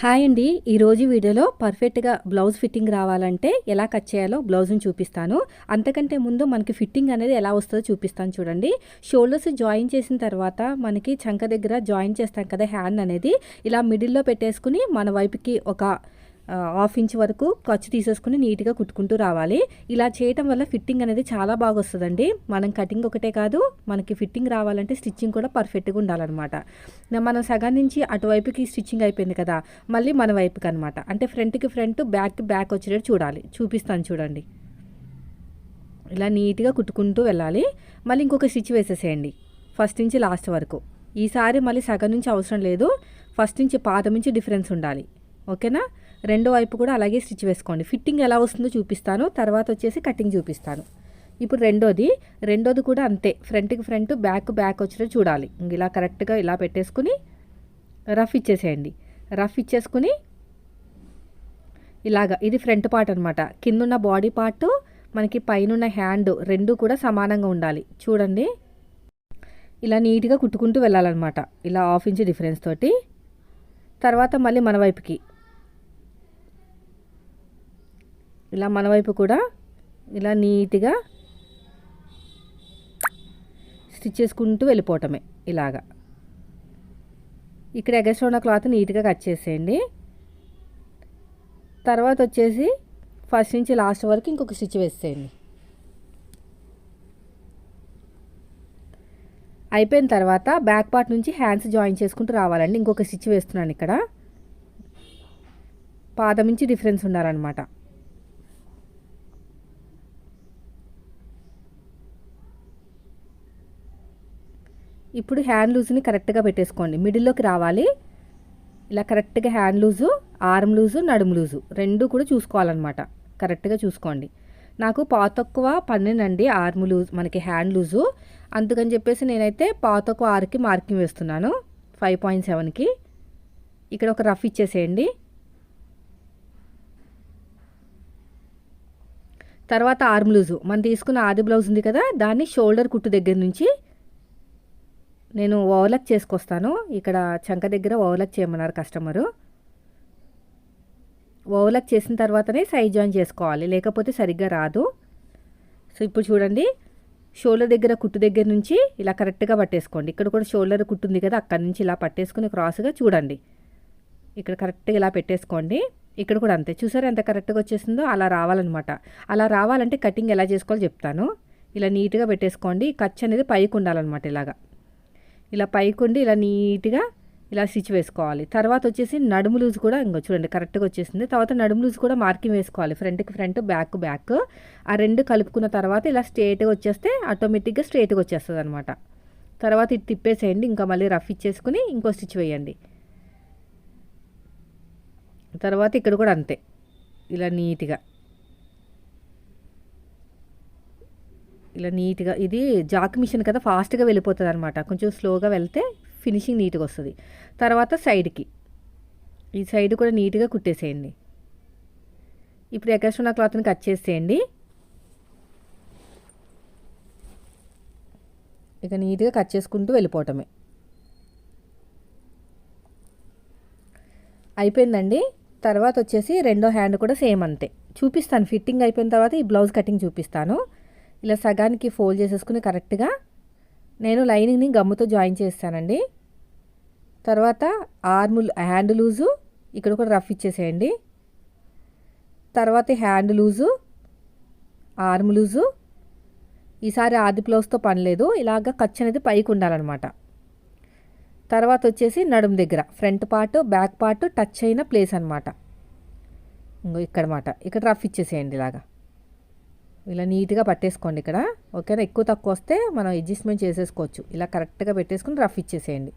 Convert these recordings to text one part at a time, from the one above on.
Hi అండి. ఈరోజు వీడియోలో పర్ఫెక్ట్గా బ్లౌజ్ ఫిట్టింగ్ రావాలంటే ఎలా కట్ చేయాలో బ్లౌజ్ని చూపిస్తాను. అంతకంటే ముందు మనకి ఫిట్టింగ్ అనేది ఎలా వస్తుందో చూపిస్తాను చూడండి. షోల్డర్స్ జాయిన్ చేసిన తర్వాత మనకి చంక దగ్గర జాయిన్ చేస్తాం కదా హ్యాండ్ అనేది. ఇలా మిడిల్లో పెట్టేసుకుని మన వైపుకి ఒక హాఫ్ ఇంచ్ వరకు ఖర్చు తీసేసుకుని నీట్గా కుట్టుకుంటూ రావాలి. ఇలా చేయటం వల్ల ఫిట్టింగ్ అనేది చాలా బాగా వస్తుందండి మనం కటింగ్ ఒకటే కాదు మనకి ఫిట్టింగ్ రావాలంటే స్టిచ్చింగ్ కూడా పర్ఫెక్ట్గా ఉండాలన్నమాట. మనం సగం నుంచి అటువైపుకి స్టిచ్చింగ్ అయిపోయింది కదా మళ్ళీ మన వైపుకి అనమాట అంటే ఫ్రంట్కి ఫ్రంట్ బ్యాక్కి బ్యాక్ వచ్చేటట్టు చూడాలి. చూపిస్తాను చూడండి. ఇలా నీట్గా కుట్టుకుంటూ వెళ్ళాలి. మళ్ళీ ఇంకొక స్టిచ్ వేసేసేయండి. ఫస్ట్ నుంచి లాస్ట్ వరకు. ఈసారి మళ్ళీ సగం నుంచి అవసరం లేదు. ఫస్ట్ నుంచి పాత నుంచి డిఫరెన్స్ ఉండాలి. ఓకేనా? రెండో వైపు కూడా అలాగే స్టిచ్ వేసుకోండి. ఫిట్టింగ్ ఎలా వస్తుందో చూపిస్తాను. తర్వాత వచ్చేసి కటింగ్ చూపిస్తాను. ఇప్పుడు రెండోది రెండోది కూడా అంతే. ఫ్రంట్కి ఫ్రంట్ బ్యాక్ బ్యాక్ వచ్చేటట్టు చూడాలి. ఇంక ఇలా కరెక్ట్గా ఇలా పెట్టేసుకుని రఫ్ ఇచ్చేసేయండి. రఫ్ ఇచ్చేసుకుని ఇలాగా ఇది ఫ్రంట్ పార్ట్ అనమాట కిందున్న బాడీ పార్ట్ మనకి పైనున్న హ్యాండ్ రెండు కూడా సమానంగా ఉండాలి. చూడండి. ఇలా నీట్గా కుట్టుకుంటూ వెళ్ళాలన్నమాట. ఇలా హాఫ్ ఇంచ్ డిఫరెన్స్ తోటి. తర్వాత మళ్ళీ మన వైపుకి. ఇలా మన వైపు కూడా ఇలా నీట్గా స్టిచ్ చేసుకుంటూ వెళ్ళిపోవటమే ఇలాగా. ఇక్కడ ఎగస్ట్ ఉన్న క్లాత్ నీట్గా కట్ చేసేయండి. తర్వాత వచ్చేసి ఫస్ట్ నుంచి లాస్ట్ వరకు ఇంకొక స్టిచ్ వేసేయండి. అయిపోయిన తర్వాత బ్యాక్ పార్ట్ నుంచి హ్యాండ్స్ జాయిన్ చేసుకుంటూ రావాలండి. ఇంకొక స్టిచ్ వేస్తున్నాను ఇక్కడ. పాదం నుంచి డిఫరెన్స్ ఉండాలన్నమాట. ఇప్పుడు హ్యాండ్ లూజ్ని కరెక్ట్గా పెట్టేసుకోండి. మిడిల్లోకి రావాలి. ఇలా కరెక్ట్గా హ్యాండ్ లూజు ఆర్మ్ లూజు నడుము లూజు రెండు కూడా చూసుకోవాలన్నమాట. కరెక్ట్గా చూసుకోండి. నాకు పాతక్కువ తక్కువ పన్నెండండి ఆర్మ్ లూజ్ మనకి హ్యాండ్ లూజు అందుకని చెప్పేసి నేనైతే పావు తక్కువ ఆరుకి మార్కింగ్ వేస్తున్నాను. ఫైవ్ పాయింట్ సెవెన్కి ఇక్కడ ఒక రఫ్ ఇచ్చేసేయండి. తర్వాత ఆర్మ్ లూజు మనం తీసుకున్న ఆది బ్లౌజ్ ఉంది కదా దాన్ని షోల్డర్ కుట్టు దగ్గర నుంచి నేను ఓవర్లక్ చేసుకొస్తాను. ఇక్కడ చంక దగ్గర ఓవర్లక్ చేయమన్నారు కస్టమరు. ఓవర్లక్ చేసిన తర్వాతనే సైజ్ జాయిన్ చేసుకోవాలి. లేకపోతే సరిగ్గా రాదు. సో ఇప్పుడు చూడండి. షోల్డర్ దగ్గర కుట్టు దగ్గర నుంచి ఇలా కరెక్ట్గా పట్టేసుకోండి. ఇక్కడ కూడా షోల్డర్ కుట్టు ఉంది కదా అక్కడి నుంచి ఇలా పట్టేసుకుని క్రాస్గా చూడండి. ఇక్కడ కరెక్ట్గా ఇలా పెట్టేసుకోండి. ఇక్కడ కూడా అంతే. చూసారా ఎంత కరెక్ట్గా వచ్చేసిందో? అలా రావాలన్నమాట. అలా రావాలంటే కటింగ్ ఎలా చేసుకోవాలో చెప్తాను. ఇలా నీట్గా పెట్టేసుకోండి. ఖర్చు అనేది పైకి ఉండాలన్నమాట ఇలాగా. ఇలా పైకుండి ఇలా నీట్గా ఇలా స్టిచ్ వేసుకోవాలి. తర్వాత వచ్చేసి నడుము లూజ్ కూడా ఇంకో చూడండి కరెక్ట్గా వచ్చేసింది. తర్వాత నడుము లూజ్ కూడా మార్కింగ్ వేసుకోవాలి. ఫ్రంట్కి ఫ్రంట్ బ్యాక్ బ్యాక్. ఆ రెండు కలుపుకున్న తర్వాత ఇలా స్ట్రేట్గా వచ్చేస్తే ఆటోమేటిక్గా స్ట్రేట్గా వచ్చేస్తుంది అనమాట తర్వాత ఇది తిప్పేసేయండి. ఇంకా మళ్ళీ రఫ్ ఇచ్చేసుకుని ఇంకో స్టిచ్ వేయండి. తర్వాత ఇక్కడ కూడా అంతే. ఇలా నీట్గా. ఇలా నీట్గా ఇది జాక్ మిషన్ కదా ఫాస్ట్గా వెళ్ళిపోతుంది అనమాట కొంచెం స్లోగా వెళ్తే ఫినిషింగ్ నీట్గా వస్తుంది. తర్వాత సైడ్కి. ఈ సైడ్ కూడా నీట్గా కుట్టేసేయండి. ఇప్పుడు ఎక్స్ట్రా ఉన్న క్లాత్ని కట్ చేసేయండి. ఇక నీట్గా కట్ చేసుకుంటూ వెళ్ళిపోవటమే. అయిపోయిందండి. తర్వాత వచ్చేసి రెండో హ్యాండ్ కూడా సేమ్ అంతే. చూపిస్తాను. ఫిట్టింగ్ అయిపోయిన తర్వాత ఈ బ్లౌజ్ కటింగ్ చూపిస్తాను. ఇలా సగానికి ఫోల్డ్ చేసేసుకుని కరెక్ట్గా నేను లైనింగ్ని గమ్ముతో జాయిన్ చేస్తానండి. తర్వాత ఆర్మ్ హ్యాండ్ లూజు ఇక్కడ కూడా రఫ్ ఇచ్చేసేయండి. తర్వాత హ్యాండ్ లూజు ఆర్మ్ లూజు ఈసారి ఆది బ్లౌజ్తో పని లేదు ఇలాగ ఖర్చు అనేది పైకి ఉండాలన్నమాట. తర్వాత వచ్చేసి నడుము దగ్గర front part back part touch అయిన ప్లేస్ అనమాట ఇంకో ఇక్కడ మాట ఇక్కడ రఫ్ ఇచ్చేసేయండి ఇలాగా. ఇలా నీట్గా పట్టేసుకోండి ఇక్కడ. ఓకేనా? ఎక్కువ తక్కువ వస్తే మనం అడ్జస్ట్మెంట్ చేసేసుకోవచ్చు. ఇలా కరెక్ట్గా పెట్టేసుకుని రఫ్ ఇచ్చేసేయండి.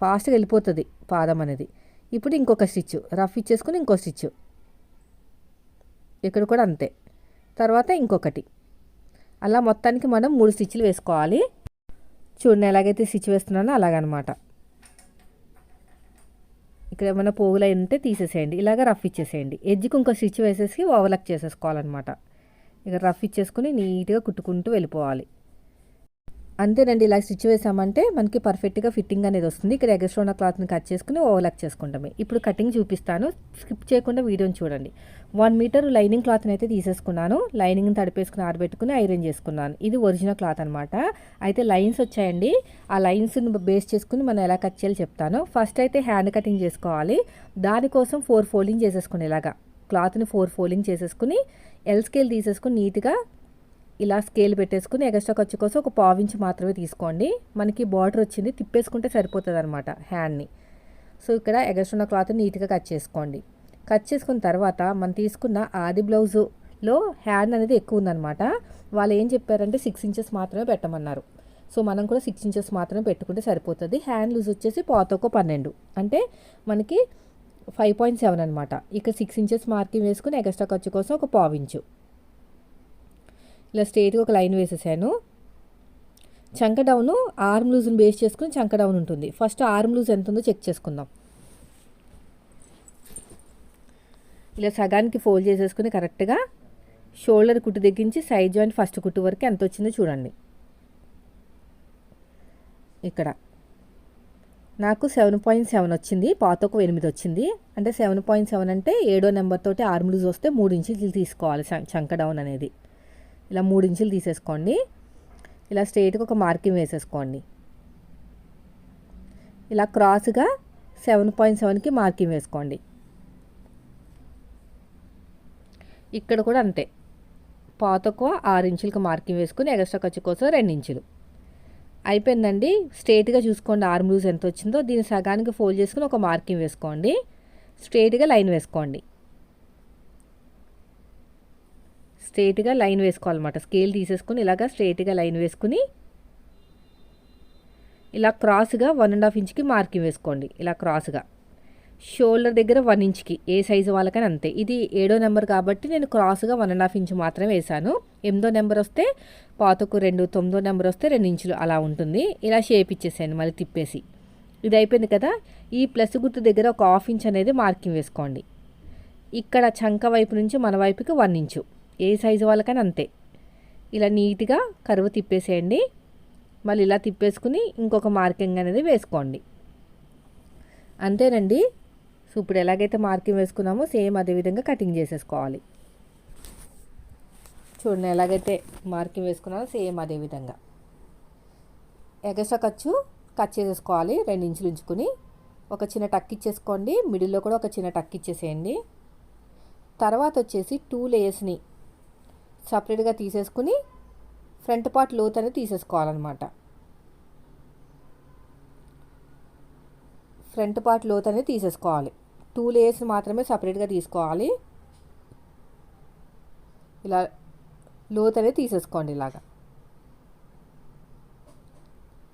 ఫాస్ట్గా వెళ్ళిపోతుంది పాదం అనేది. ఇప్పుడు ఇంకొక స్టిచ్. రఫ్ ఇచ్చేసుకుని ఇంకో స్టిచ్. ఇక్కడ కూడా అంతే. తర్వాత ఇంకొకటి. అలా మొత్తానికి మనం మూడు స్టిచ్లు వేసుకోవాలి. చూడండి ఎలాగైతే స్టిచ్ వేస్తున్నానో అలాగనమాట. ఇక్కడ ఏమైనా పోగులు అయి ఉంటే తీసేసేయండి. ఇలాగ రఫ్ ఇచ్చేసేయండి. ఎడ్జ్కి ఇంకో స్టిచ్ వేసేసి ఓవర్లక్ చేసేసుకోవాలన్నమాట. ఇక రఫ్ ఇచ్చేసుకుని నీట్గా కుట్టుకుంటూ వెళ్ళిపోవాలి. అంతేనండి ఇలా స్టిచ్ వేసామంటే మనకి పర్ఫెక్ట్గా ఫిట్టింగ్ అనేది వస్తుంది. ఇక్కడ ఎగస్ట్రా ఉన్న క్లాత్ని కట్ చేసుకుని ఓవర్లాక్ చేసుకుంటామే. ఇప్పుడు కటింగ్ చూపిస్తాను. స్కిప్ చేయకుండా వీడియోని చూడండి. వన్ మీటర్ లైనింగ్ క్లాత్ని అయితే తీసేసుకున్నాను. లైనింగ్ని తడిపేసుకుని ఆరబెట్టుకుని ఐరన్ చేసుకున్నాను. ఇది ఒరిజినల్ క్లాత్ అనమాట అయితే లైన్స్ వచ్చాయండి. ఆ లైన్స్ని బేస్ చేసుకుని మనం ఎలా కట్ చేయాలో చెప్తాను. ఫస్ట్ అయితే హ్యాండ్ కటింగ్ చేసుకోవాలి. దానికోసం ఫోర్ ఫోల్డింగ్ చేసేసుకుని ఇలాగా. క్లాత్ని ఫోర్ ఫోల్డింగ్ చేసేసుకుని ఎల్ స్కేల్ తీసేసుకుని నీట్గా ఇలా స్కేల్ పెట్టేసుకుని ఎగస్ట్రా ఖర్చు కోసం ఒక పావించి మాత్రమే తీసుకోండి. మనకి బార్డర్ వచ్చింది. తిప్పేసుకుంటే సరిపోతుంది అనమాట హ్యాండ్ని. సో ఇక్కడ ఎగస్ట్రా ఉన్న క్లాత్ నీట్గా కట్ చేసుకోండి. కట్ చేసుకున్న తర్వాత మనం తీసుకున్న ఆది బ్లౌజులో హ్యాండ్ అనేది ఎక్కువ ఉందన్నమాట. వాళ్ళు ఏం చెప్పారంటే సిక్స్ ఇంచెస్ మాత్రమే పెట్టమన్నారు. సో మనం కూడా సిక్స్ ఇంచెస్ మాత్రమే పెట్టుకుంటే సరిపోతుంది. హ్యాండ్ లూజ్ వచ్చేసి పాతొక పన్నెండు. అంటే మనకి ఫైవ్ పాయింట్ సెవెన్ అనమాట ఇక్కడ సిక్స్ ఇంచెస్ మార్కింగ్ వేసుకుని ఎగస్ట్రా ఖర్చు కోసం ఒక పావించు ఇలా స్ట్రేట్గా ఒక లైన్ వేసేసాను. చంక డౌను ఆర్మ్ లూజ్ని బేస్ చేసుకుని చంక డౌన్ ఉంటుంది. ఫస్ట్ ఆర్మ్ లూజ్ ఎంత ఉందో చెక్ చేసుకుందాం. ఇలా సగానికి ఫోల్డ్ చేసేసుకుని కరెక్ట్గా షోల్డర్ కుట్టు దగ్గరించి సైడ్ జాయింట్ ఫస్ట్ కుట్టు వరకు ఎంత వచ్చిందో చూడండి. ఇక్కడ నాకు సెవెన్ పాయింట్ సెవెన్ వచ్చింది పాతకు ఎనిమిది వచ్చింది. అంటే సెవెన్ పాయింట్ సెవెన్ అంటే ఏడో నెంబర్ తోటి ఆర్మ్ లూజ్ వస్తే మూడు ఇంచులు తీసుకోవాలి చంక డౌన్ అనేది. ఇలా మూడు ఇంచులు తీసేసుకోండి. ఇలా స్ట్రైట్గా ఒక మార్కింగ్ వేసేసుకోండి. ఇలా క్రాస్గా సెవెన్ పాయింట్ సెవెన్కి మార్కింగ్ వేసుకోండి. ఇక్కడ కూడా అంతే. పాతకు ఆరు ఇంచులకు మార్కింగ్ వేసుకుని ఎక్స్ట్రా ఖర్చు కోసం రెండు ఇంచులు. అయిపోయిందండి. స్ట్రేట్గా చూసుకోండి ఆర్మ్ లూజ్ ఎంత వచ్చిందో. దీన్ని సగానికి ఫోల్డ్ చేసుకుని ఒక మార్కింగ్ వేసుకోండి. స్ట్రేట్గా లైన్ వేసుకోండి. స్ట్రేట్గా లైన్ వేసుకోవాలన్నమాట. స్కేల్ తీసేసుకుని ఇలాగా స్ట్రేట్గా లైన్ వేసుకుని ఇలా క్రాస్గా వన్ అండ్ హాఫ్ ఇంచ్కి మార్కింగ్ వేసుకోండి. ఇలా క్రాస్గా. షోల్డర్ దగ్గర వన్ ఇంచ్కి ఏ సైజు వాళ్ళకని అంతే. ఇది ఏడో నెంబర్ కాబట్టి నేను క్రాస్గా వన్ అండ్ హాఫ్ ఇంచ్ మాత్రమే వేసాను ఎనిమిదో నెంబర్ వస్తే పాతకు రెండు తొమ్మిదో నెంబర్ వస్తే రెండు ఇంచులు అలా ఉంటుంది. ఇలా షేప్ ఇచ్చేసాను మళ్ళీ తిప్పేసి. ఇది అయిపోయింది కదా? ఈ ప్లస్ గుర్తు దగ్గర ఒక హాఫ్ ఇంచ్ అనేది మార్కింగ్ వేసుకోండి. ఇక్కడ చంక వైపు నుంచి మన వైపుకి వన్ ఇంచు. ఏ సైజు వాళ్ళకని అంతే. ఇలా నీట్గా కరువు తిప్పేసేయండి. మళ్ళీ ఇలా తిప్పేసుకుని ఇంకొక మార్కింగ్ అనేది వేసుకోండి. అంతేనండి. సో ఇప్పుడు ఎలాగైతే మార్కింగ్ వేసుకున్నామో సేమ్ అదే విధంగా కటింగ్ చేసేసుకోవాలి. చూడండి ఎలాగైతే మార్కింగ్ వేసుకున్నామో సేమ్ అదే విధంగా. ఎగస్ట్రా ఖర్చు కట్ చేసేసుకోవాలి రెండు ఇంచులు ఉంచుకుని. ఒక చిన్న టక్ ఇచ్చేసుకోండి మిడిల్లో కూడా ఒక చిన్న టక్ ఇచ్చేసేయండి. తర్వాత వచ్చేసి టూ లేయర్స్ని సపరేట్గా తీసేసుకుని ఫ్రంట్ పార్ట్ లోత్ అనేది తీసేసుకోవాలన్నమాట. ఫ్రంట్ పార్ట్ లోత్ అనేది తీసేసుకోవాలి. టూ లేయర్స్ మాత్రమే సపరేట్గా తీసుకోవాలి. ఇలా లోత్ అనేది తీసేసుకోండి ఇలాగా.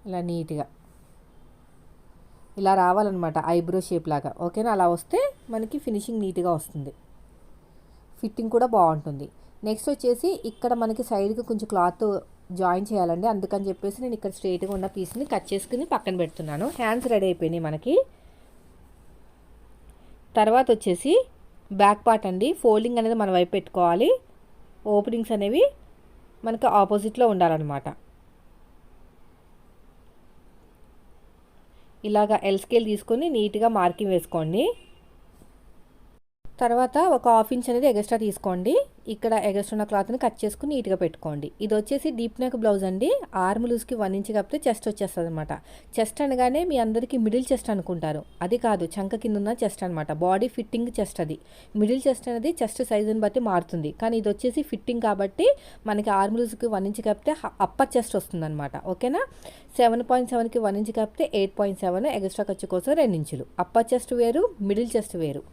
ఇలా నీట్గా. ఇలా రావాలన్నమాట ఐబ్రో షేప్ లాగా. ఓకేనా? అలా వస్తే మనకి ఫినిషింగ్ నీట్గా వస్తుంది. ఫిట్టింగ్ కూడా బాగుంటుంది. నెక్స్ట్ వచ్చేసి ఇక్కడ మనకి సైడ్కి కొంచెం క్లాత్ జాయిన్ చేయాలండి. అందుకని చెప్పేసి నేను ఇక్కడ స్ట్రైట్గా ఉన్న పీస్ని కట్ చేసుకుని పక్కన పెడుతున్నాను. హ్యాండ్స్ రెడీ అయిపోయినాయి మనకి. తర్వాత వచ్చేసి బ్యాక్ పార్ట్ అండి. ఫోల్డింగ్ అనేది మన వైపు పెట్టుకోవాలి. ఓపెనింగ్స్ అనేవి మనకు ఆపోజిట్లో ఉండాలన్నమాట. ఇలాగా ఎల్ స్కేల్ తీసుకొని నీట్గా మార్కింగ్ వేసుకోండి. తర్వాత ఒక హాఫ్ ఇంచ్ అనేది ఎగస్ట్రా తీసుకోండి. ఇక్కడ ఎగస్ట్రా ఉన్న క్లాత్ని కట్ చేసుకుని నీట్గా పెట్టుకోండి. ఇది వచ్చేసి డీప్ నెక్ బ్లౌజ్ అండి. ఆర్మ్ లూజ్కి వన్ ఇంచ్ కప్పితే చెస్ట్ వచ్చేస్తుంది అనమాట చెస్ట్ అనగానే మీ అందరికీ మిడిల్ చెస్ట్ అనుకుంటారు. అది కాదు చంక కింద ఉన్న చెస్ట్ అనమాట బాడీ ఫిట్టింగ్ చెస్ట్ అది. మిడిల్ చెస్ట్ అనేది చెస్ట్ సైజుని బట్టి మారుతుంది. కానీ ఇది వచ్చేసి ఫిట్టింగ్ కాబట్టి మనకి ఆర్మ్ లూజ్కి వన్ ఇంచ్ కప్పితే అప్పర్ చెస్ట్ వస్తుందన్నమాట. ఓకేనా? సెవెన్ పాయింట్ సెవెన్కి వన్ ఇంచ్ కప్పితే ఎయిట్ పాయింట్ సెవెన్ ఎగస్ట్రా ఖర్చు కోసం రెండు ఇంచులు. అప్పర్ చెస్ట్ వేరు మిడిల్ చెస్ట్ వేరు.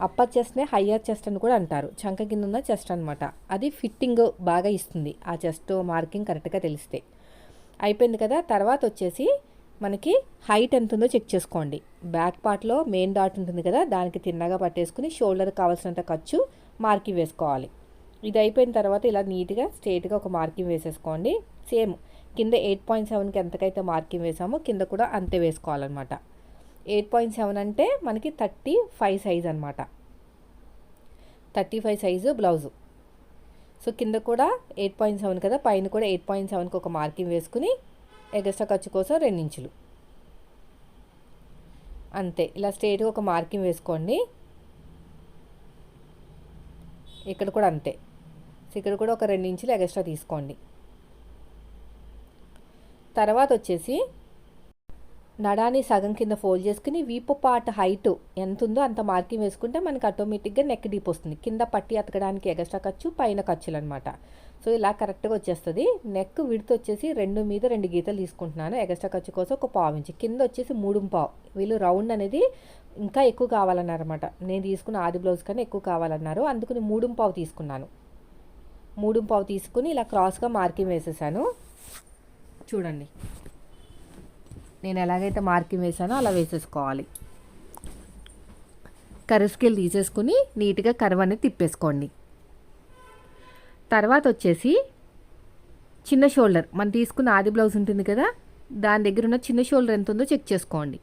అప్పర్ చెస్ట్నే హయ్యర్ చెస్ట్ అని కూడా అంటారు. చంక కింద ఉన్న చెస్ట్ అనమాట అది ఫిట్టింగ్ బాగా ఇస్తుంది. ఆ చెస్ట్ మార్కింగ్ కరెక్ట్గా తెలిస్తే. అయిపోయింది కదా? తర్వాత వచ్చేసి మనకి హైట్ ఎంత ఉందో చెక్ చేసుకోండి. బ్యాక్ పార్ట్లో మెయిన్ డాట్ ఉంటుంది కదా? దానికి తిన్నగా పట్టేసుకుని షోల్డర్ కావాల్సినంత ఖర్చు మార్కింగ్ వేసుకోవాలి. ఇది అయిపోయిన తర్వాత ఇలా నీట్గా స్ట్రేట్గా ఒక మార్కింగ్ వేసేసుకోండి. సేమ్. కింద ఎయిట్ పాయింట్ సెవెన్కి ఎంతకైతే మార్కింగ్ వేసామో కింద కూడా అంతే వేసుకోవాలన్నమాట. ఎయిట్ పాయింట్ సెవెన్ అంటే మనకి థర్టీ ఫైవ్ సైజ్ అనమాట thirty five size blouse. So కింద కూడా ఎయిట్ పాయింట్ సెవెన్ కదా పైన కూడా ఎయిట్ పాయింట్ సెవెన్కి ఒక మార్కింగ్ వేసుకుని ఎగస్ట్రా ఖర్చు కోసం రెండించులు. అంతే ఇలా స్ట్రేట్గా ఒక మార్కింగ్ వేసుకోండి. ఇక్కడ కూడా అంతే. సో ఇక్కడ కూడా ఒక రెండు ఇంచులు ఎగస్ట్రా తీసుకోండి. తర్వాత వచ్చేసి నడాని సగం కింద ఫోల్డ్ చేసుకుని వీపు పార్ట్ హైట్ ఎంత ఉందో అంత మార్కింగ్ వేసుకుంటే మనకి ఆటోమేటిక్గా నెక్ డీప్ వస్తుంది. కింద పట్టి అతకడానికి ఎగస్ట్రా ఖర్చు పైన ఖర్చులు అనమాట సో ఇలా కరెక్ట్గా వచ్చేస్తుంది. నెక్ విడత వచ్చేసి రెండు మీద రెండు గీతలు తీసుకుంటున్నాను. ఎగస్ట్రా ఖర్చు కోసం ఒక పావు ఇంచు. కింద వచ్చేసి మూడు పావు. వీళ్ళు రౌండ్ అనేది ఇంకా ఎక్కువ కావాలన్నారన్నమాట. నేను తీసుకున్న ఆది బ్లౌజ్ కన్నా ఎక్కువ కావాలన్నారు. అందుకని మూడు పావు తీసుకున్నాను. మూడు పావు తీసుకుని ఇలా క్రాస్గా మార్కింగ్ వేసేసాను. చూడండి. నేను ఎలాగైతే మార్కింగ్ వేసానో అలా వేసేసుకోవాలి. కర్వ్ స్కేల్ తీసేసుకుని నీట్గా కర్వ్ అనేది తిప్పేసుకోండి. తర్వాత వచ్చేసి చిన్న షోల్డర్. మనం తీసుకున్న ఆది బ్లౌజ్ ఉంటుంది కదా? దాని దగ్గర ఉన్న చిన్న షోల్డర్ ఎంత ఉందో చెక్ చేసుకోండి.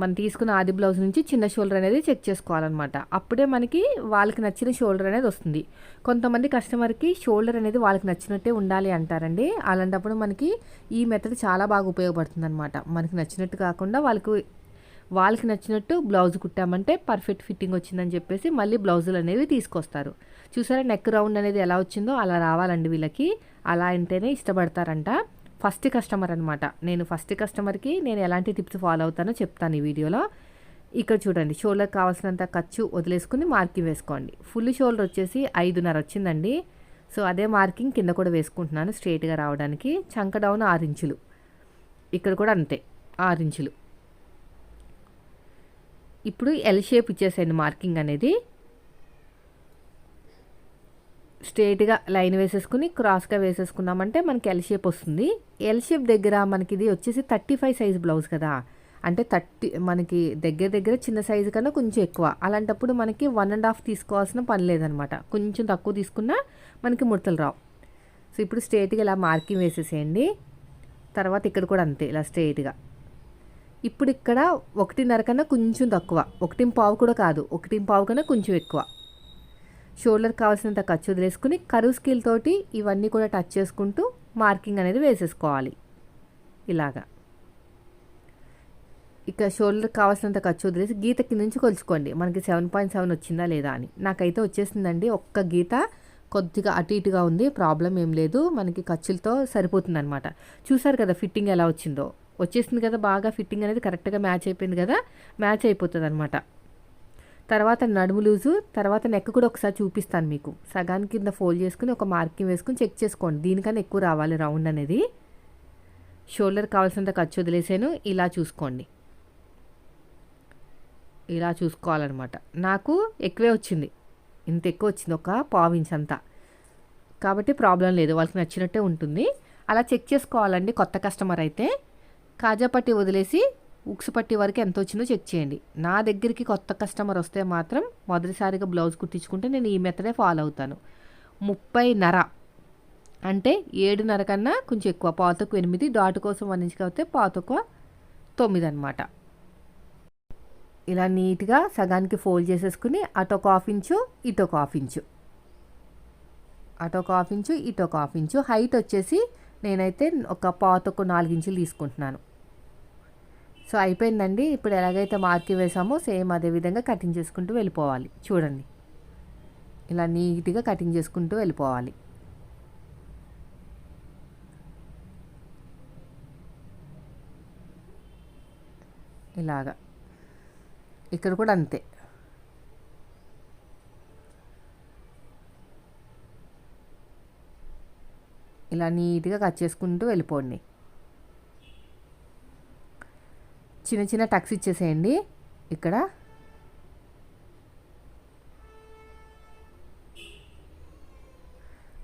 మనం తీసుకున్న ఆది బ్లౌజ్ నుంచి చిన్న షోల్డర్ అనేది చెక్ చేసుకోవాలన్నమాట. అప్పుడే మనకి వాళ్ళకి నచ్చిన షోల్డర్ అనేది వస్తుంది. కొంతమంది కస్టమర్కి షోల్డర్ అనేది వాళ్ళకి నచ్చినట్టే ఉండాలి అంటారండి. అలాంటప్పుడు మనకి ఈ మెథడ్ చాలా బాగా ఉపయోగపడుతుంది అనమాట మనకి నచ్చినట్టు కాకుండా వాళ్ళకు వాళ్ళకి నచ్చినట్టు బ్లౌజ్ కుట్టామంటే పర్ఫెక్ట్ ఫిట్టింగ్ వచ్చిందని చెప్పేసి మళ్ళీ బ్లౌజులు అనేవి తీసుకొస్తారు. చూసారా నెక్ రౌండ్ అనేది ఎలా వచ్చిందో అలా రావాలండి వీళ్ళకి. అలా అంటేనే ఇష్టపడతారంట. ఫస్ట్ కస్టమర్ అనమాట నేను ఫస్ట్ కస్టమర్కి నేను ఎలాంటి టిప్స్ ఫాలో అవుతానో చెప్తాను ఈ వీడియోలో. ఇక్కడ చూడండి షోల్డర్ కావాల్సినంత ఖర్చు వదిలేసుకుని మార్కింగ్ వేసుకోండి. ఫుల్ షోల్డర్ వచ్చేసి ఐదున్నర వచ్చిందండి. సో అదే మార్కింగ్ కింద కూడా వేసుకుంటున్నాను స్ట్రేట్గా రావడానికి. చంక డౌన్ ఆరు ఇంచులు. ఇక్కడ కూడా అంతే ఆరు ఇంచులు. ఇప్పుడు ఎల్ షేప్ ఇచ్చేసేయండి మార్కింగ్ అనేది. స్ట్రేట్గా లైన్ వేసేసుకుని క్రాస్గా వేసేసుకున్నామంటే మనకి ఎల్ షేప్ వస్తుంది. ఎల్ షేప్ దగ్గర మనకి ఇది వచ్చేసి థర్టీ ఫైవ్ సైజ్ బ్లౌజ్ కదా. అంటే థర్టీ మనకి దగ్గర దగ్గర చిన్న సైజు కన్నా కొంచెం ఎక్కువ. అలాంటప్పుడు మనకి వన్ అండ్ హాఫ్ తీసుకోవాల్సిన పని లేదనమాట. కొంచెం తక్కువ తీసుకున్నా మనకి ముడతలు రావు. సో ఇప్పుడు స్ట్రేట్గా ఇలా మార్కింగ్ వేసేసేయండి. తర్వాత ఇక్కడ కూడా అంతే ఇలా స్ట్రేట్గా. ఇప్పుడు ఇక్కడ ఒకటిన్నర కన్నా కొంచెం తక్కువ. ఒకటి పావు కూడా కాదు ఒకటి పావు కన్నా కొంచెం ఎక్కువ. షోల్డర్ కావాల్సినంత ఖర్చు వదిలేసుకుని కరువు స్కిల్ తోటి ఇవన్నీ కూడా టచ్ చేసుకుంటూ మార్కింగ్ అనేది వేసేసుకోవాలి. ఇలాగా. ఇక షోల్డర్ కావాల్సినంత ఖర్చు వదిలేసి గీత కింద నుంచి కొలుచుకోండి. మనకి సెవెన్ పాయింట్ సెవెన్ వచ్చిందా లేదా అని. నాకైతే వచ్చేసిందండి. ఒక్క గీత కొద్దిగా అటు ఇటుగా ఉంది. ప్రాబ్లం ఏం లేదు. మనకి ఖర్చులతో సరిపోతుంది అనమాట చూసారు కదా ఫిట్టింగ్ ఎలా వచ్చిందో. వచ్చేసింది కదా బాగా ఫిట్టింగ్ అనేది కరెక్ట్గా మ్యాచ్ అయిపోయింది కదా. మ్యాచ్ అయిపోతుంది అనమాట తర్వాత నడుము లూజు తర్వాత నెక్ కూడా ఒకసారి చూపిస్తాను మీకు. సగానికి కింద ఫోల్డ్ చేసుకుని ఒక మార్కింగ్ వేసుకుని చెక్ చేసుకోండి. దీనికన్నా ఎక్కువ రావాలి రౌండ్ అనేది. షోల్డర్ కావాల్సినంత ఖర్చు వదిలేసాను. ఇలా చూసుకోండి. ఇలా చూసుకోవాలన్నమాట. నాకు ఎక్కువే వచ్చింది. ఇంత ఎక్కువ వచ్చింది. ఒక పావించ్ అంతా. కాబట్టి ప్రాబ్లం లేదు. వాళ్ళకి నచ్చినట్టే ఉంటుంది. అలా చెక్ చేసుకోవాలండి కొత్త కస్టమర్ అయితే. కాజాపట్టి వదిలేసి ఉక్స్ పట్టి వరకు ఎంత వచ్చిందో చెక్ చేయండి. నా దగ్గరికి కొత్త కస్టమర్ వస్తే మాత్రం మొదటిసారిగా బ్లౌజ్ కుట్టించుకుంటే నేను ఈ మెథడే ఫాలో అవుతాను. ముప్పై నర అంటే ఏడున్నర కన్నా కొంచెం ఎక్కువ పాతకు ఎనిమిది డాట్ కోసం వన్ ఇంచ్ కాబట్టి పాతకు తొమ్మిది అనమాట ఇలా నీట్గా సగానికి ఫోల్డ్ చేసేసుకుని అటు ఒక హాఫ్ ఇంచు ఇటు ఒక హాఫ్ ఇంచు. అటు ఒక హాఫ్ ఇంచు ఇటు ఒక హాఫ్ ఇంచు. హైట్ వచ్చేసి నేనైతే ఒక పాతకు నాలుగు ఇంచులు తీసుకుంటున్నాను. సో అయిపోయిందండి. ఇప్పుడు ఎలాగైతే మార్కి వేసామో సేమ్ అదే విధంగా కటింగ్ చేసుకుంటూ వెళ్ళిపోవాలి. చూడండి. ఇలా నీట్గా కటింగ్ చేసుకుంటూ వెళ్ళిపోవాలి. ఇలాగా. ఇక్కడ కూడా అంతే. ఇలా నీట్గా కట్ చేసుకుంటూ వెళ్ళిపోండి. చిన్న చిన్న టక్స్ ఇచ్చేసేయండి. ఇక్కడ.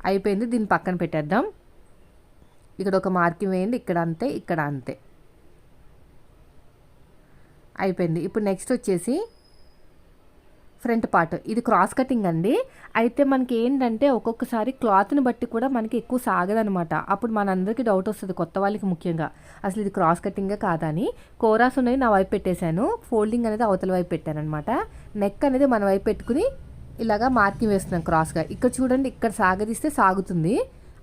అయిపోయింది దీన్ని పక్కన పెట్టేద్దాం. ఇక్కడ ఒక మార్కింగ్ వేయండి ఇక్కడ అంతే ఇక్కడ అంతే. అయిపోయింది. ఇప్పుడు నెక్స్ట్ వచ్చేసి ఫ్రంట్ పార్ట్. ఇది క్రాస్ కటింగ్ అండి. అయితే మనకి ఏంటంటే ఒక్కొక్కసారి క్లాత్ని బట్టి కూడా మనకి ఎక్కువ సాగదనమాట. అప్పుడు మనందరికీ డౌట్ వస్తుంది కొత్త వాళ్ళకి ముఖ్యంగా. అసలు ఇది క్రాస్ కటింగే కాదని. కోరాస్ ఉన్నవి నా వైపు పెట్టేశాను. ఫోల్డింగ్ అనేది అవతల వైపు పెట్టాను అనమాట నెక్ అనేది మన వైపు పెట్టుకుని ఇలాగా మార్కింగ్ వేస్తున్నాం క్రాస్గా. ఇక్కడ చూడండి ఇక్కడ సాగదీస్తే సాగుతుంది.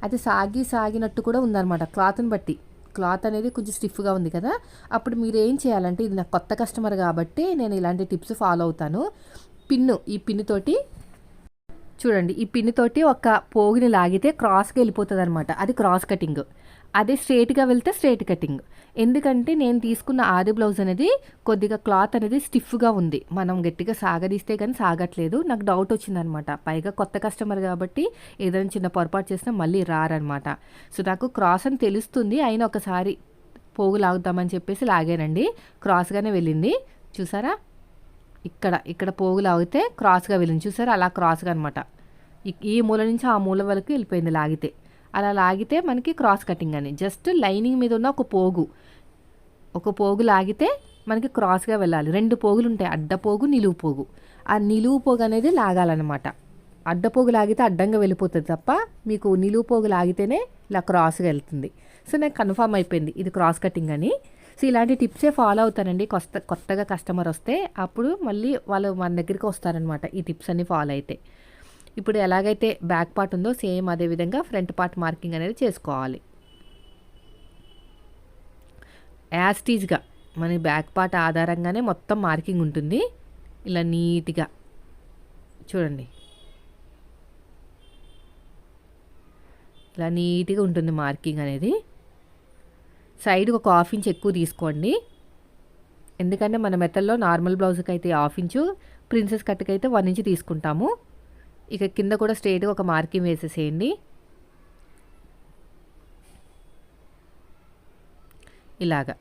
అది సాగి సాగినట్టు కూడా ఉందన్నమాట క్లాత్ని బట్టి. క్లాత్ అనేది కొంచెం స్టిఫ్గా ఉంది కదా. అప్పుడు మీరు ఏం చేయాలంటే ఇది నాకు కొత్త కస్టమర్ కాబట్టి నేను ఇలాంటి టిప్స్ ఫాలో అవుతాను. పిన్ను ఈ పిన్నుతోటి చూడండి ఈ పిన్నుతోటి తోటి ఒక పోగుని లాగితే క్రాస్కి వెళ్ళిపోతుంది అనమాట అది క్రాస్ కటింగ్. అదే స్ట్రేట్గా వెళ్తే స్ట్రేట్ కటింగ్. ఎందుకంటే నేను తీసుకున్న ఆది బ్లౌజ్ అనేది కొద్దిగా క్లాత్ అనేది స్టిఫ్గా ఉంది. మనం గట్టిగా సాగదీస్తే కానీ సాగట్లేదు. నాకు డౌట్ వచ్చిందనమాట పైగా కొత్త కస్టమర్ కాబట్టి ఏదైనా చిన్న పొరపాటు చేసినా మళ్ళీ రారనమాట సో నాకు క్రాస్ అని తెలుస్తుంది. అయినా ఒకసారి పోగు లాగుతామని చెప్పేసి లాగానండి. క్రాస్గానే వెళ్ళింది. చూసారా? ఇక్కడ ఇక్కడ పోగు లాగితే క్రాస్గా వెళ్ళింది. చూసారు? అలా క్రాస్గా అనమాట ఈ మూల నుంచి ఆ మూల వరకు వెళ్ళిపోయింది లాగితే. అలా లాగితే మనకి క్రాస్ కటింగ్ అని. జస్ట్ లైనింగ్ మీద ఉన్న ఒక పోగు. ఒక పోగు లాగితే మనకి క్రాస్గా వెళ్ళాలి. రెండు పోగులు ఉంటాయి. అడ్డపోగు నిలువు పోగు. ఆ నిలువు పోగు అనేది లాగాలన్నమాట. అడ్డపోగు లాగితే అడ్డంగా వెళ్ళిపోతుంది తప్ప మీకు నిలువు పోగు లాగితేనే ఇలా క్రాస్గా వెళ్తుంది. సో నాకు కన్ఫామ్ అయిపోయింది. ఇది క్రాస్ కటింగ్ అని. సో ఇలాంటి టిప్సే ఫాలో అవుతానండి. కొత్త కొత్తగా కస్టమర్ వస్తే అప్పుడు మళ్ళీ వాళ్ళు మన దగ్గరికి వస్తారనమాట ఈ టిప్స్ అన్ని ఫాలో అయితే. ఇప్పుడు ఎలాగైతే బ్యాక్ పార్ట్ ఉందో సేమ్ అదే విధంగా ఫ్రంట్ పార్ట్ మార్కింగ్ అనేది చేసుకోవాలి. యాస్టీజ్గా మన బ్యాక్ పార్ట్ ఆధారంగానే మొత్తం మార్కింగ్ ఉంటుంది. ఇలా నీట్గా చూడండి. ఇలా నీట్గా ఉంటుంది మార్కింగ్ అనేది. సైడ్కి ఒక హాఫ్ ఇంచ్ ఎక్కువ తీసుకోండి. ఎందుకంటే మన మెత్తల్లో నార్మల్ బ్లౌజ్కి అయితే హాఫ్ ఇంచు ప్రిన్సెస్ కట్కి అయితే వన్ ఇంచ్ తీసుకుంటాము. ఇక కింద కూడా స్ట్రేట్గా ఒక మార్కింగ్ వేసేసేయండి. ఇలాగా.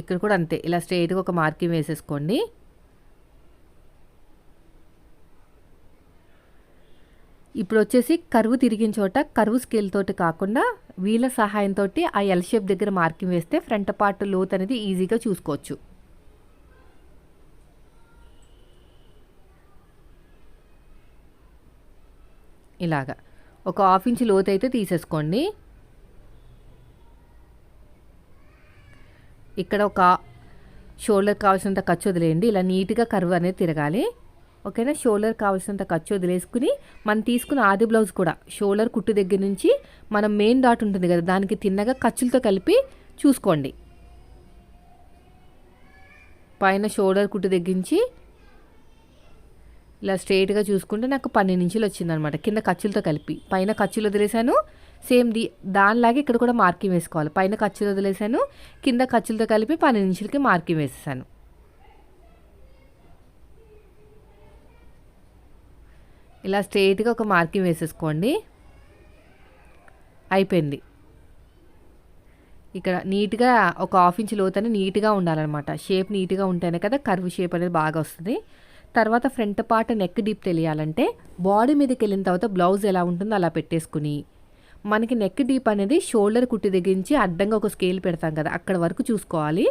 ఇక్కడ కూడా అంతే ఇలా స్ట్రేట్గా ఒక మార్కింగ్ వేసేసుకోండి. ఇప్పుడు వచ్చేసి కరువు తిరిగిన చోట కరువు స్కేల్ తోటి కాకుండా వీళ్ళ సహాయంతో ఆ ఎల్ షేప్ దగ్గర మార్కింగ్ వేస్తే ఫ్రంట్ పార్ట్ లోత్ అనేది ఈజీగా చూసుకోవచ్చు. ఇలాగా. ఒక హాఫ్ ఇంచ్ లోతు అయితే తీసేసుకోండి. ఇక్కడ ఒక షోల్డర్ కావాల్సినంత ఖర్చు వదిలేయండి. ఇలా నీట్గా కరువు అనేది తిరగాలి. ఓకేనా? షోల్డర్ కావాల్సినంత ఖర్చు వదిలేసుకుని మనం తీసుకున్న ఆది బ్లౌజ్ కూడా షోల్డర్ కుట్టు దగ్గర నుంచి మనం మెయిన్ డాట్ ఉంటుంది కదా దానికి తిన్నగా ఖర్చులతో కలిపి చూసుకోండి. పైన షోల్డర్ కుట్టు తగ్గించి ఇలా స్ట్రైట్గా చూసుకుంటే నాకు పన్నెండు ఇంచులు వచ్చిందనమాట కింద ఖర్చులతో కలిపి. పైన ఖర్చులు వదిలేసాను సేమ్ ది దానిలాగే ఇక్కడ కూడా మార్కింగ్ వేసుకోవాలి. పైన ఖర్చులు వదిలేసాను కింద ఖర్చులతో కలిపి పన్నెండు ఇంచులకి మార్కింగ్ వేసేసాను. ఇలా స్ట్రైట్గా ఒక మార్కింగ్ వేసేసుకోండి. అయిపోయింది. ఇక్కడ నీట్గా ఒక హాఫ్ ఇంచ్ లోతని నీట్గా ఉండాలన్నమాట. షేప్ నీట్గా ఉంటేనే కదా కర్వ్ షేప్ అనేది బాగా వస్తుంది. తర్వాత ఫ్రంట్ పార్ట్ నెక్ డీప్ తెలియాలంటే బాడీ మీదకి వెళ్ళిన తర్వాత బ్లౌజ్ ఎలా ఉంటుందో అలా పెట్టేసుకుని మనకి నెక్ డీప్ అనేది షోల్డర్ కుట్టి దగ్గర నుంచి అడ్డంగా ఒక స్కేల్ పెడతాం కదా అక్కడ వరకు చూసుకోవాలి.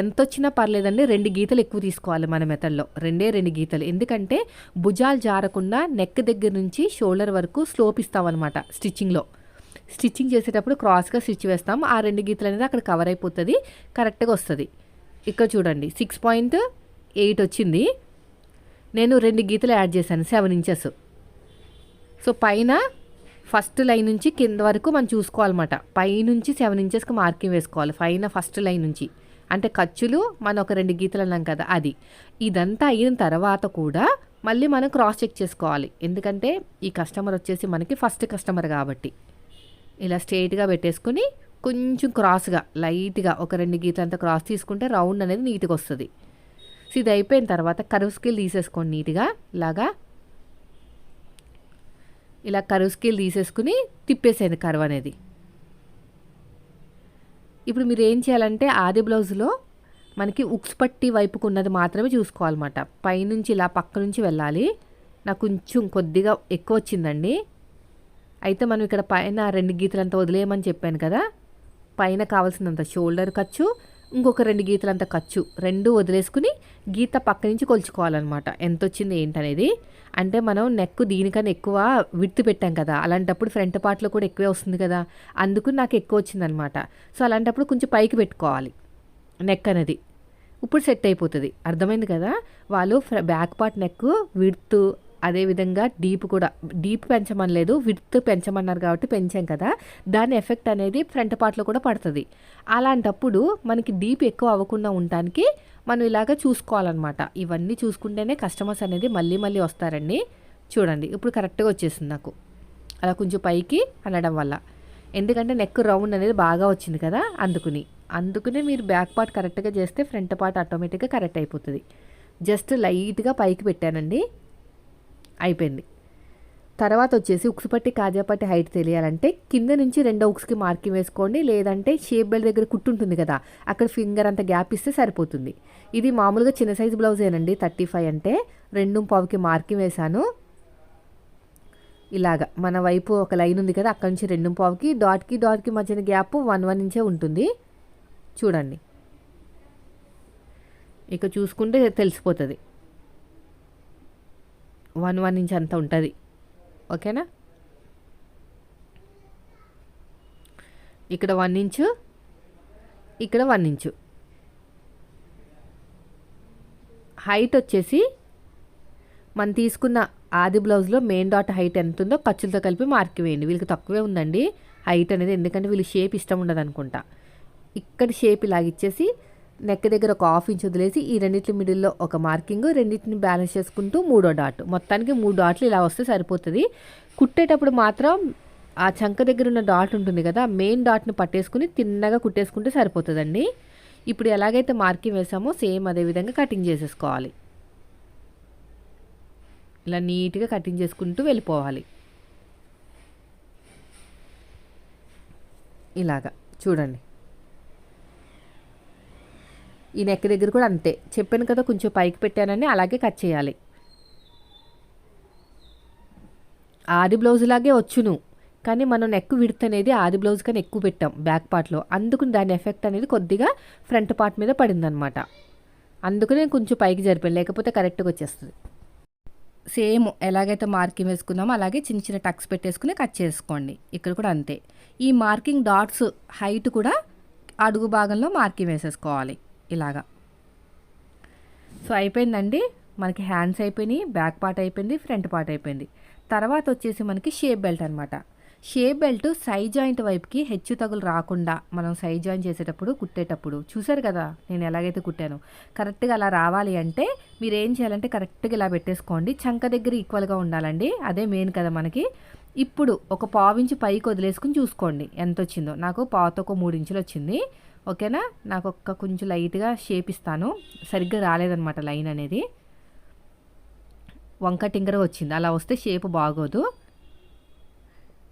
ఎంత వచ్చినా పర్లేదండి రెండు గీతలు ఎక్కువ తీసుకోవాలి మన మెథడ్లో. రెండే రెండు గీతలు. ఎందుకంటే భుజాలు జారకుండా నెక్ దగ్గర నుంచి షోల్డర్ వరకు స్లోప్ ఇస్తామన్నమాట స్టిచ్చింగ్లో స్టిచ్చింగ్ చేసేటప్పుడు క్రాస్గా స్టిచ్ వేస్తాం. ఆ రెండు గీతలు అనేది అక్కడ కవర్ అయిపోతుంది కరెక్ట్గా వస్తుంది. ఇక్కడ చూడండి సిక్స్ పాయింట్ ఎయిట్ వచ్చింది. నేను రెండు గీతలు యాడ్ చేశాను సెవెన్ ఇంచెస్ సో పైన ఫస్ట్ లైన్ నుంచి కింద వరకు మనం చూసుకోవాలన్నమాట. పైనుంచి సెవెన్ ఇంచెస్కి మార్కింగ్ వేసుకోవాలి పైన ఫస్ట్ లైన్ నుంచి. అంటే ఖర్చులు మనం ఒక రెండు గీతలు అన్నాం కదా అది. ఇదంతా అయిన తర్వాత కూడా మళ్ళీ మనం క్రాస్ చెక్ చేసుకోవాలి. ఎందుకంటే ఈ కస్టమర్ వచ్చేసి మనకి ఫస్ట్ కస్టమర్ కాబట్టి. ఇలా స్ట్రైట్గా పెట్టేసుకుని కొంచెం క్రాస్గా లైట్గా ఒక రెండు గీతలంతా క్రాస్ తీసుకుంటే రౌండ్ అనేది నీట్గా వస్తుంది. సో ఇది అయిపోయిన తర్వాత కరువు స్కిల్ తీసేసుకోండి నీట్గా. ఇలాగా ఇలా కరువు స్కేల్ తీసేసుకుని తిప్పేసేయండి కరువు అనేది. ఇప్పుడు మీరు ఏం చేయాలంటే ఆది బ్లౌజ్లో మనకి ఉక్స్ పట్టి వైపుకు ఉన్నది మాత్రమే చూసుకోవాలన్నమాట. పైనుంచి ఇలా పక్క నుంచి వెళ్ళాలి. నాకు కొంచెం కొద్దిగా ఎక్కువ వచ్చిందండి. అయితే మనం ఇక్కడ పైన రెండు గీతలంతా వదిలేయమని చెప్పాను కదా. పైన కావాల్సినంత షోల్డర్ ఖర్చు ఇంకొక రెండు గీతలంత ఖర్చు రెండు వదిలేసుకుని గీత పక్క నుంచి కొలుచుకోవాలన్నమాట. ఎంత వచ్చింది ఏంటనేది? అంటే మనం నెక్ దీనికన్నా ఎక్కువ విడుతు పెట్టాం కదా అలాంటప్పుడు ఫ్రంట్ పార్ట్లో కూడా ఎక్కువే వస్తుంది కదా అందుకు నాకు ఎక్కువ వచ్చిందనమాట సో అలాంటప్పుడు కొంచెం పైకి పెట్టుకోవాలి నెక్ అనేది. ఇప్పుడు సెట్ అయిపోతుంది. అర్థమైంది కదా? వాళ్ళు బ్యాక్ పార్ట్ నెక్ విడుతు అదేవిధంగా డీప్ కూడా డీప్ పెంచమని లేదు పెంచమన్నారు కాబట్టి పెంచాం కదా. దాని ఎఫెక్ట్ అనేది ఫ్రంట్ పార్ట్లో కూడా పడుతుంది. అలాంటప్పుడు మనకి డీప్ ఎక్కువ అవ్వకుండా ఉండటానికి మనం ఇలాగ చూసుకోవాలన్నమాట. ఇవన్నీ చూసుకుంటేనే కస్టమర్స్ అనేది మళ్ళీ మళ్ళీ వస్తారండి. చూడండి ఇప్పుడు కరెక్ట్గా వచ్చేసింది నాకు. అలా కొంచెం పైకి అనడం వల్ల. ఎందుకంటే నెక్ రౌండ్ అనేది బాగా వచ్చింది కదా అందుకుని. అందుకునే మీరు బ్యాక్ పార్ట్ కరెక్ట్గా చేస్తే ఫ్రంట్ పార్ట్ ఆటోమేటిక్గా కరెక్ట్ అయిపోతుంది. జస్ట్ లైట్గా పైకి పెట్టానండి. అయిపోయింది. తర్వాత వచ్చేసి ఉక్స్ పట్టి కాజాపట్టి హైట్ తెలియాలంటే కింద నుంచి రెండో ఉక్స్కి మార్కింగ్ వేసుకోండి. లేదంటే షేప్ బెల్ట్ దగ్గర కుట్టు ఉంటుంది కదా అక్కడ ఫింగర్ అంత గ్యాప్ ఇస్తే సరిపోతుంది. ఇది మామూలుగా చిన్న సైజు బ్లౌజేనండి థర్టీ ఫైవ్ అంటే రెండు పావుకి మార్కింగ్ వేశాను. ఇలాగ మన వైపు ఒక లైన్ ఉంది కదా అక్కడ నుంచి రెండు పావుకి డాట్కి డాట్కి మధ్యన గ్యాప్ వన్ వన్ ఇంచే ఉంటుంది. చూడండి. ఇక చూసుకుంటే తెలిసిపోతుంది. వన్ వన్ ఇంచ్ అంత ఉంటుంది. ఓకేనా? ఇక్కడ వన్ ఇంచు ఇక్కడ వన్ ఇంచు. హైట్ వచ్చేసి మనం తీసుకున్న ఆది బ్లౌజ్లో మెయిన్ డాట్ హైట్ ఎంత ఉందో ఖర్చులతో కలిపి మార్క్ వేయండి. వీళ్ళకి తక్కువే ఉందండి. హైట్ అనేది ఎందుకంటే వీళ్ళు షేప్ ఇష్టం ఉండదు అనుకుంటా ఇక్కడ షేప్ ఇలాగ ఇచ్చేసి నెక్ దగ్గర ఒక హాఫ్ ఇంచ్ వదిలేసి ఈ రెండింటి మిడిల్లో ఒక మార్కింగ్ రెండింటిని బ్యాలెన్స్ చేసుకుంటూ మూడో డాట్ మొత్తానికి మూడు డాట్లు ఇలా వస్తే సరిపోతుంది. కుట్టేటప్పుడు మాత్రం ఆ చంక దగ్గర ఉన్న డాట్ ఉంటుంది కదా మెయిన్ డాట్ని పట్టేసుకుని తిన్నగా కుట్టేసుకుంటే సరిపోతుందండి. ఇప్పుడు ఎలాగైతే మార్కింగ్ వేసామో సేమ్ అదే విధంగా కటింగ్ చేసేసుకోవాలి. ఇలా నీట్గా కటింగ్ చేసుకుంటూ వెళ్ళిపోవాలి. ఇలాగా చూడండి. ఈ నెక్ దగ్గర కూడా అంతే. చెప్పాను కదా కొంచెం పైకి పెట్టానని అలాగే కట్ చేయాలి. ఆది బ్లౌజ్ లాగే వచ్చును. కానీ మనం నెక్ విడత్ అనేది ఆది బ్లౌజ్ కన్నా ఎక్కువ పెట్టాం బ్యాక్ పార్ట్లో అందుకు దాని ఎఫెక్ట్ అనేది కొద్దిగా ఫ్రంట్ పార్ట్ మీద పడిందనమాట అందుకనే కొంచెం పైకి జరిపాను. లేకపోతే కరెక్ట్గా వచ్చేస్తుంది. సేమ్ ఎలాగైతే మార్కింగ్ వేసుకున్నామో అలాగే చిన్న చిన్న టక్స్ పెట్టేసుకుని కట్ చేసుకోండి. ఇక్కడ కూడా అంతే. ఈ మార్కింగ్ డాట్స్ హైట్ కూడా అడుగు భాగంలో మార్కింగ్ వేసేసుకోవాలి. ఇలాగా. సో అయిపోయిందండి. మనకి హ్యాండ్స్ అయిపోయినాయి బ్యాక్ పార్ట్ అయిపోయింది ఫ్రంట్ పార్ట్ అయిపోయింది. తర్వాత వచ్చేసి మనకి షేప్ బెల్ట్ అనమాట షేప్ బెల్ట్ సై జాయింట్ వైపుకి హెచ్చు తగులు రాకుండా మనం సై జాయింట్ చేసేటప్పుడు కుట్టేటప్పుడు చూసారు కదా నేను ఎలాగైతే కుట్టాను. కరెక్ట్గా అలా రావాలి అంటే మీరు ఏం చేయాలంటే కరెక్ట్గా ఇలా పెట్టేసుకోండి. చంక దగ్గర ఈక్వల్గా ఉండాలండి. అదే మెయిన్ కదా మనకి. ఇప్పుడు ఒక పావించి పైకి వదిలేసుకుని చూసుకోండి. ఎంత వచ్చిందో. నాకు పావుతో ఒక మూడు ఇంచులు వచ్చింది. ఓకేనా? నాకు ఒక్క కొంచెం లైట్గా షేప్ ఇస్తాను. సరిగ్గా రాలేదనమాట లైన్ అనేది. వంక టింగర్ వచ్చింది. అలా వస్తే షేప్ బాగోదు.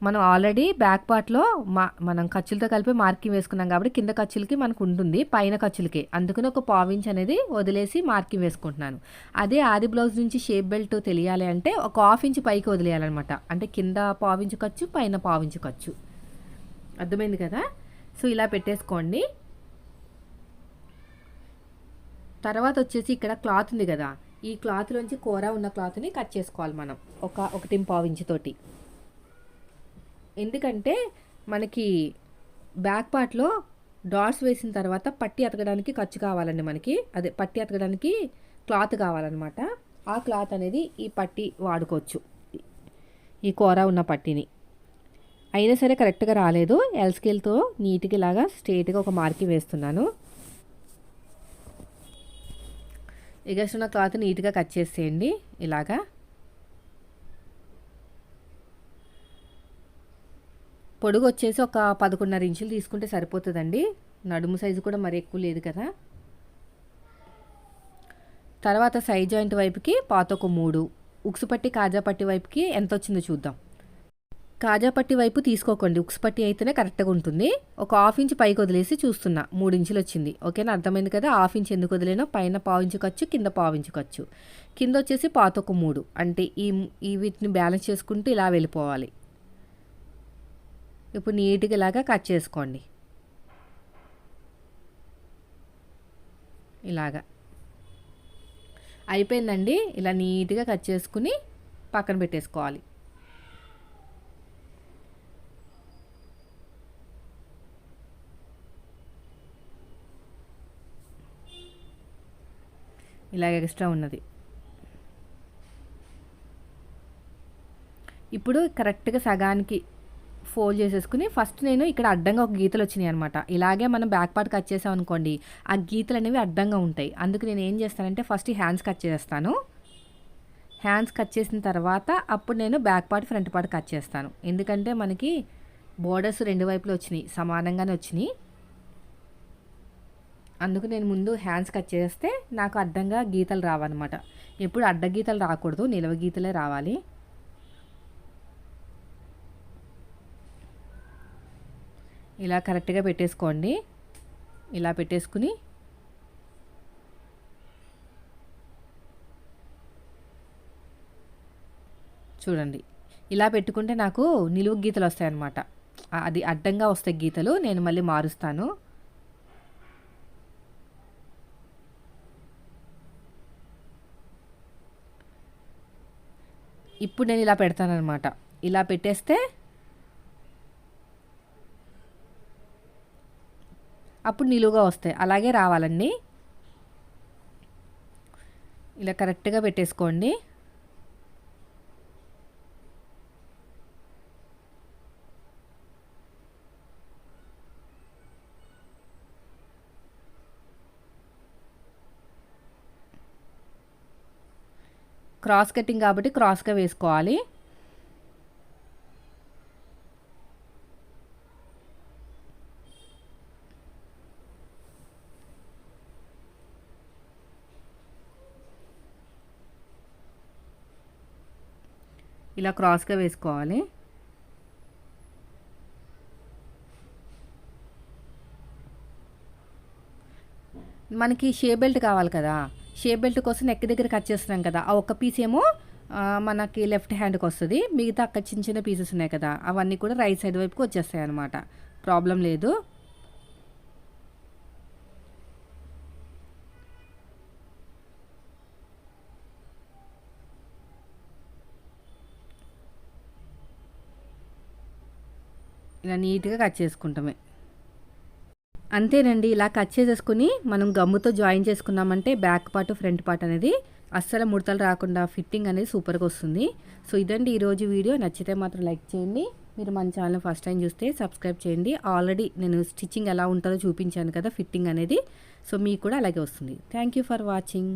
మనం ఆల్రెడీ బ్యాక్ పార్ట్లో మా మనం ఖర్చులతో కలిపి మార్కింగ్ వేసుకున్నాం కాబట్టి కింద ఖర్చులకి మనకు ఉంటుంది పైన ఖర్చులకి. అందుకని ఒక పావించ్ అనేది వదిలేసి మార్కింగ్ వేసుకుంటున్నాను. అదే ఆది బ్లౌజ్ నుంచి షేప్ బెల్ట్ తెలియాలి అంటే ఒక హాఫ్ ఇంచ్ పైకి వదిలేయాలన్నమాట. అంటే కింద పావించు ఖర్చు పైన పావించు ఖర్చు. అర్థమైంది కదా? సో ఇలా పెట్టేసుకోండి. తర్వాత వచ్చేసి ఇక్కడ క్లాత్ ఉంది కదా. ఈ క్లాత్లోంచి కూర ఉన్న క్లాత్ని కట్ చేసుకోవాలి మనం ఒక ఒకటి పావించుతోటి ఎందుకంటే మనకి బ్యాక్ పార్ట్లో డాట్స్ వేసిన తర్వాత పట్టి అతకడానికి ఖర్చు కావాలండి మనకి. అదే పట్టి అతకడానికి క్లాత్ కావాలన్నమాట. ఆ క్లాత్ అనేది ఈ పట్టి వాడుకోవచ్చు. ఈ కూర ఉన్న పట్టిని. అయినా సరే కరెక్ట్గా రాలేదు. ఎల్ స్కేల్తో నీట్గా ఇలాగా స్ట్రేట్గా ఒక మార్కింగ్ వేస్తున్నాను. ఎగస్ట్ క్లాత్ నీట్గా కట్ చేసేయండి. ఇలాగా. పొడుగు వచ్చేసి ఒక పదకొండున్నర ఇంచులు తీసుకుంటే సరిపోతుందండి. నడుము సైజు కూడా మరి ఎక్కువ లేదు కదా. తర్వాత సైడ్ జాయింట్ వైపుకి పాత ఒక మూడు. ఉక్సుపట్టి పట్టి కాజా పట్టి వైపుకి ఎంత వచ్చిందో చూద్దాం. కాజా పట్టి వైపు తీసుకోకండి. ఉక్స్ పట్టి అయితేనే కరెక్ట్గా ఉంటుంది. ఒక హాఫ్ ఇంచ్ పైకి వదిలేసి చూస్తున్నా. మూడు ఇంచులు వచ్చింది. ఓకేనా? అర్థమైంది కదా? హాఫ్ ఇంచ్ ఎందుకు వదిలేనో? పైన పావు ఖర్చు కింద పావు ఖర్చు. కింద వచ్చేసి పాత ఒక మూడు. అంటే ఈ ఈ వీటిని బ్యాలెన్స్ చేసుకుంటూ ఇలా వెళ్ళిపోవాలి. ఇప్పుడు నీట్గా ఇలాగా కట్ చేసుకోండి. ఇలాగా. అయిపోయిందండి. ఇలా నీట్గా కట్ చేసుకుని పక్కన పెట్టేసుకోవాలి. ఇలాగ ఎక్స్ట్రా ఉన్నది. ఇప్పుడు కరెక్ట్గా సగానికి ఫోల్డ్ చేసేసుకుని ఫస్ట్ నేను ఇక్కడ అడ్డంగా ఒక గీతలు వచ్చినాయి అనమాట ఇలాగే మనం బ్యాక్ పార్ట్ కట్ చేసాం అనుకోండి ఆ గీతలు అనేవి అడ్డంగా ఉంటాయి. అందుకు నేను ఏం చేస్తానంటే ఫస్ట్ హ్యాండ్స్ కట్ చేస్తాను హ్యాండ్స్ కట్ చేసిన తర్వాత అప్పుడు నేను back part front part cut చేస్తాను. ఎందుకంటే మనకి బోర్డర్స్ రెండు వైపులు వచ్చినాయి సమానంగానే వచ్చినాయి. అందుకు నేను ముందు హ్యాండ్స్ కట్ చేస్తే నాకు అడ్డంగా గీతలు రావన్నమాట. ఎప్పుడు అడ్డ గీతలు రాకూడదు నిలవ గీతలే రావాలి. ఇలా కరెక్ట్గా పెట్టేసుకోండి. ఇలా పెట్టేసుకుని చూడండి. ఇలా పెట్టుకుంటే నాకు నిలువు గీతలు వస్తాయన్నమాట. అది అడ్డంగా వస్తాయి గీతలు నేను మళ్ళీ మారుస్తాను. ఇప్పుడు నేను ఇలా పెడతానమాట ఇలా పెట్టేస్తే అప్పుడు నిలువుగా వస్తాయి. అలాగే రావాలండి. ఇలా కరెక్ట్గా పెట్టేసుకోండి. క్రాస్ కటింగ్ కాబట్టి క్రాస్గా వేసుకోవాలి. ఇలా క్రాస్గా వేసుకోవాలి. మనకి షే బెల్ట్ కావాలి కదా. షేప్ బెల్ట్ కోసం నెక్ దగ్గర కట్ చేస్తున్నాం కదా. ఆ ఒక్క పీస్ ఏమో మనకి లెఫ్ట్ హ్యాండ్కి వస్తుంది. మిగతా అక్కడ చిన్న చిన్న పీసెస్ ఉన్నాయి కదా. అవన్నీ కూడా రైట్ సైడ్ వైపుకి వచ్చేస్తాయి అనమాట ప్రాబ్లం లేదు. ఇలా నీట్గా కట్ చేసుకుంటామే. అంతేనండి ఇలా కట్ చేసేసుకుని మనం గమ్ముతో జాయిన్ చేసుకున్నామంటే బ్యాక్ పార్ట్ ఫ్రంట్ పార్ట్ అనేది అస్సలు ముడతలు రాకుండా ఫిట్టింగ్ అనేది సూపర్గా వస్తుంది. సో ఇదండి ఈరోజు వీడియో. నచ్చితే మాత్రం లైక్ చేయండి. మీరు మన ఛానల్ ఫస్ట్ టైం చూస్తే సబ్స్క్రైబ్ చేయండి. ఆల్రెడీ నేను స్టిచ్చింగ్ ఎలా ఉంటుందో చూపించాను కదా ఫిట్టింగ్ అనేది. సో మీకు కూడా అలాగే వస్తుంది. Thank you for watching.